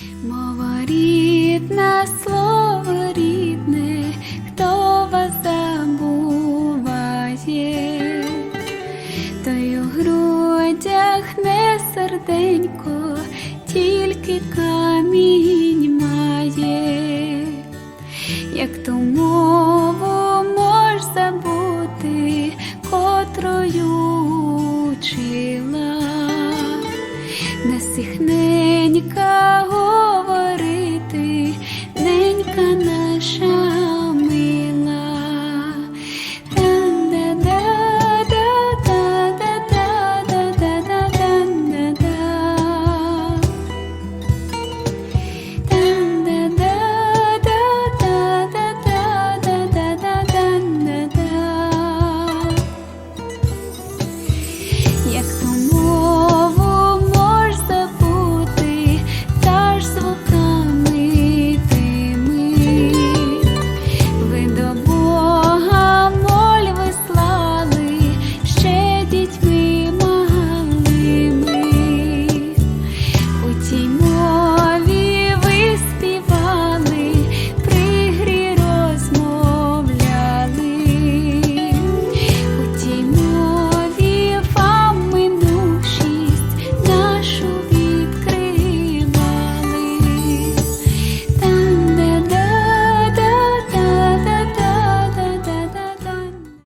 Мова рідна, слово рідне, хто вас забуває, то й у грудях не серденько, тільки камінь має, як ту мову мож забути, котрою учила, насихне. як туман.